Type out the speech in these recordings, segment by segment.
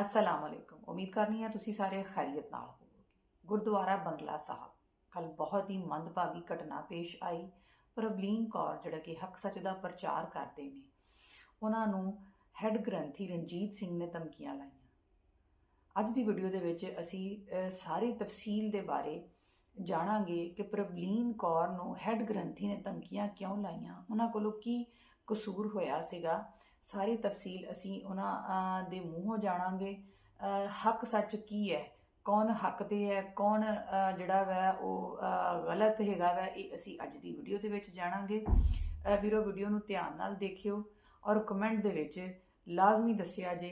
ਅਸਲਾਮ ਅਲੈਕੁਮ ਉਮੀਦ ਕਰਨੀ ਹੈ ਤੁਸੀਂ ਸਾਰੇ ਖੈਰੀਅਤ ਨਾਲ ਹੋਵੋਗੇ। ਗੁਰਦੁਆਰਾ ਬੰਗਲਾ ਸਾਹਿਬ। ਕੱਲ ਬਹੁਤ ਹੀ ਮੰਦਭਾਗੀ ਘਟਨਾ ਪੇਸ਼ ਆਈ। ਪ੍ਰਬਲੀਨ ਕੌਰ, ਜਿਹੜਾ ਕਿ ਹੱਕ ਸੱਚ ਦਾ ਪ੍ਰਚਾਰ ਕਰਦੇ ਨੇ, ਉਹਨਾਂ ਨੂੰ ਹੈੱਡ ਗ੍ਰੰਥੀ ਰਣਜੀਤ ਸਿੰਘ ਨੇ ਧਮਕੀਆਂ ਲਾਈਆਂ। ਅੱਜ ਦੀ ਵੀਡੀਓ ਦੇ ਵਿੱਚ ਅਸੀਂ ਸਾਰੀ ਤਫਸੀਲ ਦੇ ਬਾਰੇ ਜਾਣਾਂਗੇ ਕਿ ਪ੍ਰਬਲੀਨ ਕੌਰ ਨੂੰ ਹੈੱਡ ਗ੍ਰੰਥੀ ਨੇ ਧਮਕੀਆਂ ਕਿਉਂ ਲਾਈਆਂ। ਉਹਨਾਂ ਕੋਲੋਂ ਕੀ ਕਸੂਰ ਹੋਇਆ ਸੀਗਾ? ਸਾਰੀ ਤਫਸੀਲ ਅਸੀਂ ਉਹਨਾਂ ਦੇ ਮੂੰਹੋਂ ਜਾਣਾਂਗੇ। ਹੱਕ ਸੱਚ ਕੀ ਹੈ? ਕੌਣ ਹੱਕ ਤੇ ਹੈ? ਕੌਣ ਜਿਹੜਾ ਵੈ ਉਹ ਗਲਤ ਹੈਗਾ ਵੈ, ਇਹ ਅਸੀਂ ਅੱਜ ਦੀ ਵੀਡੀਓ ਦੇ ਵਿੱਚ ਜਾਣਾਂਗੇ। ਵੀਰੋ, ਵੀਡੀਓ ਨੂੰ ਧਿਆਨ ਨਾਲ ਦੇਖਿਓ ਔਰ ਕਮੈਂਟ ਦੇ ਵਿੱਚ ਲਾਜ਼ਮੀ ਦੱਸਿਆ ਜੇ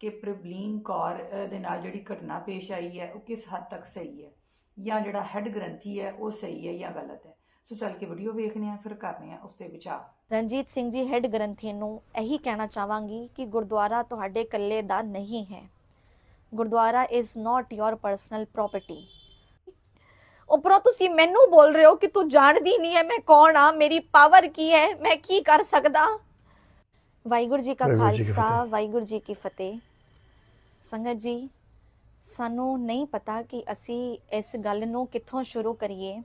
ਕਿ ਪ੍ਰਬਲੀਨ ਕੌਰ ਦੇ ਨਾਲ ਜਿਹੜੀ ਘਟਨਾ ਪੇਸ਼ ਆਈ ਹੈ, ਉਹ ਕਿਸ ਹੱਦ ਤੱਕ ਸਹੀ ਹੈ? ਜਾਂ ਜਿਹੜਾ ਹੈੱਡ ਗ੍ਰੰਥੀ ਹੈ, ਉਹ ਸਹੀ ਹੈ ਜਾਂ ਗਲਤ ਹੈ? ਸੋ ਚੱਲ ਕੇ ਵੀਡੀਓ ਵੇਖਦੇ ਹਾਂ ਫਿਰ ਕਰਨੇ ਆ ਉਸ ਤੇ ਵਿਚਾਰ। ਰਣਜੀਤ ਸਿੰਘ ਜੀ ਹੈੱਡ ਗ੍ਰੰਥੀ ਨੂੰ ਇਹੀ ਕਹਿਣਾ ਚਾਹਾਂਗੀ ਕਿ ਗੁਰਦੁਆਰਾ ਤੁਹਾਡੇ ਇਕੱਲੇ ਦਾ ਨਹੀਂ ਹੈ। Gurdwara is not your personal property ਉਪਰੋਂ ਤੁਸੀਂ ਮੈਨੂੰ ਬੋਲ ਰਹੇ ਹੋ ਕਿ ਤੂੰ ਜਾਣਦੀ ਨਹੀਂ ਹੈ ਮੈਂ ਕੌਣ ਆ ਮੇਰੀ ਪਾਵਰ ਕੀ ਹੈ ਮੈਂ ਕੀ ਕਰ ਸਕਦਾ? ਵਾਹਿਗੁਰੂ ਜੀ ਕਾ ਖਾਲਸਾ। ਵਾਹਿਗੁਰੂ ਜੀ ਕੀ ਫਤਿਹ। ਸੰਗਤ ਜੀ ਸਾਨੂੰ ਨਹੀਂ ਪਤਾ ਕਿ ਅਸੀਂ ਇਸ ਗੱਲ ਨੂੰ ਕਿੱਥੋਂ ਸ਼ੁਰੂ ਕਰੀਏ।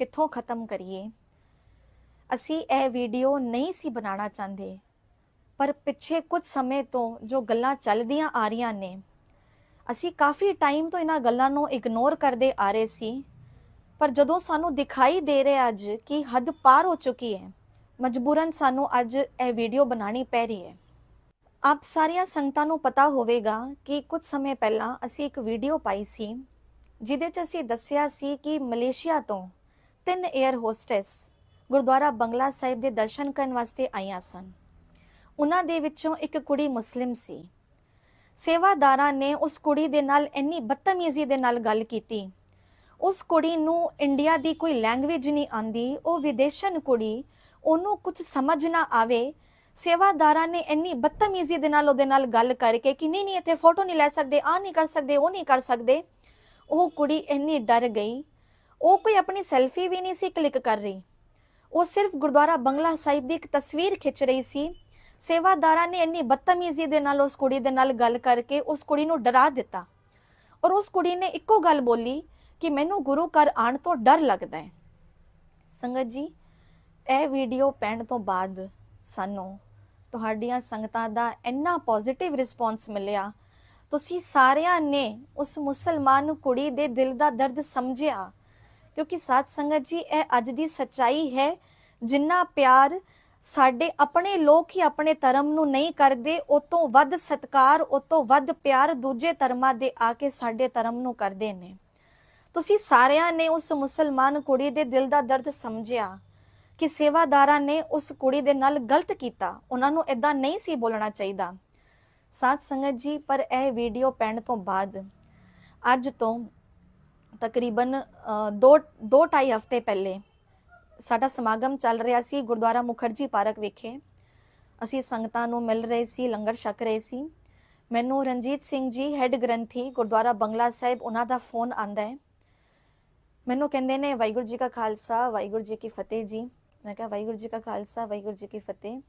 ਕਿੱਥੋਂ ਖਤਮ ਕਰੀਏ? ਅਸੀਂ ਇਹ ਵੀਡੀਓ ਨਹੀਂ ਸੀ ਬਣਾਉਣਾ ਚਾਹੁੰਦੇ, ਪਰ ਪਿੱਛੇ ਕੁਝ ਸਮੇਂ ਤੋਂ ਜੋ ਗੱਲਾਂ ਚੱਲਦੀਆਂ ਆ ਰਹੀਆਂ ਨੇ, ਅਸੀਂ ਕਾਫੀ ਟਾਈਮ ਤੋਂ ਇਹਨਾਂ ਗੱਲਾਂ ਨੂੰ ਇਗਨੋਰ ਕਰਦੇ ਆ ਰਹੇ ਸੀ, ਪਰ ਜਦੋਂ ਸਾਨੂੰ ਦਿਖਾਈ ਦੇ ਰਿਹਾ ਅੱਜ ਕਿ ਹੱਦ ਪਾਰ ਹੋ ਚੁੱਕੀ ਹੈ, ਮਜਬੂਰਨ ਸਾਨੂੰ ਅੱਜ ਇਹ ਵੀਡੀਓ ਬਣਾਉਣੀ ਪੈ ਰਹੀ ਹੈ। ਆਪ ਸਾਰੀਆਂ ਸੰਗਤਾਂ ਨੂੰ ਪਤਾ ਹੋਵੇਗਾ ਕਿ ਕੁਝ ਸਮੇਂ ਪਹਿਲਾਂ ਅਸੀਂ ਇੱਕ ਵੀਡੀਓ ਪਾਈ ਸੀ, ਜਿਹਦੇ 'ਚ ਅਸੀਂ ਦੱਸਿਆ ਸੀ ਕਿ ਮਲੇਸ਼ੀਆ ਤੋਂ ਤਿੰਨ 에ਅਰ ਹੋਸਟੈਸ ਗੁਰਦੁਆਰਾ ਬੰਗਲਾ ਸਾਹਿਬ ਦੇ ਦਰਸ਼ਨ ਕਰਨ ਵਾਸਤੇ ਆਈਆਂ ਸਨ। ਉਹਨਾਂ ਦੇ ਵਿੱਚੋਂ ਇੱਕ ਕੁੜੀ ਮੁਸਲਿਮ ਸੀ। ਸੇਵਾਦਾਰਾਂ ਨੇ ਉਸ ਕੁੜੀ ਦੇ ਨਾਲ ਇੰਨੀ ਬਦਤਮੀਜ਼ੀ ਦੇ ਨਾਲ ਗੱਲ ਕੀਤੀ। ਉਸ ਕੁੜੀ ਨੂੰ ਇੰਡੀਆ ਦੀ ਕੋਈ ਲੈਂਗੁਏਜ ਨਹੀਂ ਆਂਦੀ ਉਹ ਵਿਦੇਸ਼ਨ ਕੁੜੀ, ਉਹਨੂੰ ਕੁਝ ਸਮਝ ਨਾ ਆਵੇ। ਸੇਵਾਦਾਰਾਂ ਨੇ ਇੰਨੀ ਬਦਤਮੀਜ਼ੀ ਦੇ ਨਾਲ ਉਹਦੇ ਨਾਲ ਗੱਲ ਕਰਕੇ ਕਿ ਨਹੀਂ ਨਹੀਂ, ਇੱਥੇ ਫੋਟੋ ਨਹੀਂ ਲੈ ਸਕਦੇ ਆ ਨਹੀਂ ਕਰ ਸਕਦੇ, ਉਹ ਨਹੀਂ ਕਰ ਸਕਦੇ। ਉਹ ਕੁੜੀ ਇੰਨੀ ਡਰ ਗਈ ਉਹ ਕੋਈ ਆਪਣੀ ਸੈਲਫੀ ਵੀ ਨਹੀਂ ਸੀ ਕਲਿੱਕ ਕਰ ਰਹੀ। ਉਹ ਸਿਰਫ ਗੁਰਦੁਆਰਾ ਬੰਗਲਾ ਸਾਹਿਬ ਦੀ ਇੱਕ ਤਸਵੀਰ ਖਿੱਚ ਰਹੀ ਸੀ। ਸੇਵਾਦਾਰਾਂ ਨੇ ਇੰਨੀ ਬਦਤਮੀਜ਼ੀ ਦੇ ਨਾਲ ਉਸ ਕੁੜੀ ਦੇ ਨਾਲ ਗੱਲ ਕਰਕੇ ਉਸ ਕੁੜੀ ਨੂੰ ਡਰਾ ਦਿੱਤਾ। ਔਰ ਉਸ ਕੁੜੀ ਨੇ ਇੱਕੋ ਗੱਲ ਬੋਲੀ ਕਿ ਮੈਨੂੰ ਗੁਰੂ ਘਰ ਆਉਣ ਤੋਂ ਡਰ ਲੱਗਦਾ ਹੈ। ਸੰਗਤ ਜੀ, ਇਹ ਵੀਡੀਓ ਪੈਣ ਤੋਂ ਬਾਅਦ ਸਾਨੂੰ ਤੁਹਾਡੀਆਂ ਸੰਗਤਾਂ ਦਾ ਇੰਨਾ ਪੋਜ਼ਿਟਿਵ ਰਿਸਪੌਂਸ ਮਿਲਿਆ। ਤੁਸੀਂ ਸਾਰਿਆਂ ਨੇ ਉਸ ਮੁਸਲਮਾਨ ਕੁੜੀ ਦੇ ਦਿਲ ਦਾ ਦਰਦ ਸਮਝਿਆ। ਕਿਉਂਕਿ ਸਾਧ ਸੰਗਤ ਜੀ, ਇਹ ਅੱਜ ਦੀ ਸੱਚਾਈ ਹੈ, ਜਿੰਨਾ ਪਿਆਰ ਸਾਡੇ ਆਪਣੇ ਲੋਕ ਹੀ ਆਪਣੇ ਧਰਮ ਨੂੰ ਨਹੀਂ ਕਰਦੇ, ਉਹ ਤੋਂ ਵੱਧ ਸਤਕਾਰ, ਉਹ ਤੋਂ ਵੱਧ ਪਿਆਰ ਦੂਜੇ ਧਰਮਾਂ ਦੇ ਆ ਕੇ ਸਾਡੇ ਧਰਮ ਨੂੰ ਕਰਦੇ ਨੇ। ਤੁਸੀਂ ਸਾਰਿਆਂ ਨੇ ਉਸ ਮੁਸਲਮਾਨ ਕੁੜੀ ਦੇ ਦਿਲ ਦਾ ਦਰਦ ਸਮਝਿਆ ਕਿ ਸੇਵਾਦਾਰਾਂ ਨੇ ਉਸ ਕੁੜੀ ਦੇ ਨਾਲ ਗਲਤ ਕੀਤਾ। ਉਹਨਾਂ ਨੂੰ ਇਦਾਂ ਨਹੀਂ ਸੀ ਬੋਲਣਾ ਚਾਹੀਦਾ। ਸਾਧ ਸੰਗਤ ਜੀ, ਪਰ ਇਹ ਵੀਡੀਓ ਪੈਣ ਤੋਂ ਬਾਅਦ ਅੱਜ ਤੋਂ ਤਕਰੀਬਨ 2 2 ਢਾਈ ਹਫ਼ਤੇ ਪਹਿਲੇ ਸਾਡਾ ਸਮਾਗਮ ਚੱਲ ਰਿਹਾ ਸੀ ਗੁਰਦੁਆਰਾ ਮੁਖਰਜੀ ਪਾਰਕ ਵਿਖੇ। ਅਸੀਂ ਸੰਗਤਾਂ ਨੂੰ ਮਿਲ ਰਹੇ ਸੀ, ਲੰਗਰ ਛਕ ਰਹੇ ਸੀ। ਮੈਨੂੰ ਰਣਜੀਤ ਸਿੰਘ ਜੀ ਹੈੱਡ ਗ੍ਰੰਥੀ, ਗੁਰਦੁਆਰਾ ਬੰਗਲਾ ਸਾਹਿਬ, ਉਹਨਾਂ ਦਾ ਫੋਨ ਆਂਦਾ ਹੈ। ਮੈਨੂੰ ਕਹਿੰਦੇ ਨੇ, ਵਾਹਿਗੁਰੂ ਜੀ ਕਾ ਖਾਲਸਾ, ਵਾਹਿਗੁਰੂ ਜੀ ਕੀ ਫਤਿਹ ਜੀ। ਮੈਂ ਕਿਹਾ, ਵਾਹਿਗੁਰੂ ਜੀ ਕਾ ਖਾਲਸਾ, ਵਾਹਿਗੁਰੂ ਜੀ ਕੀ ਫਤਿਹ।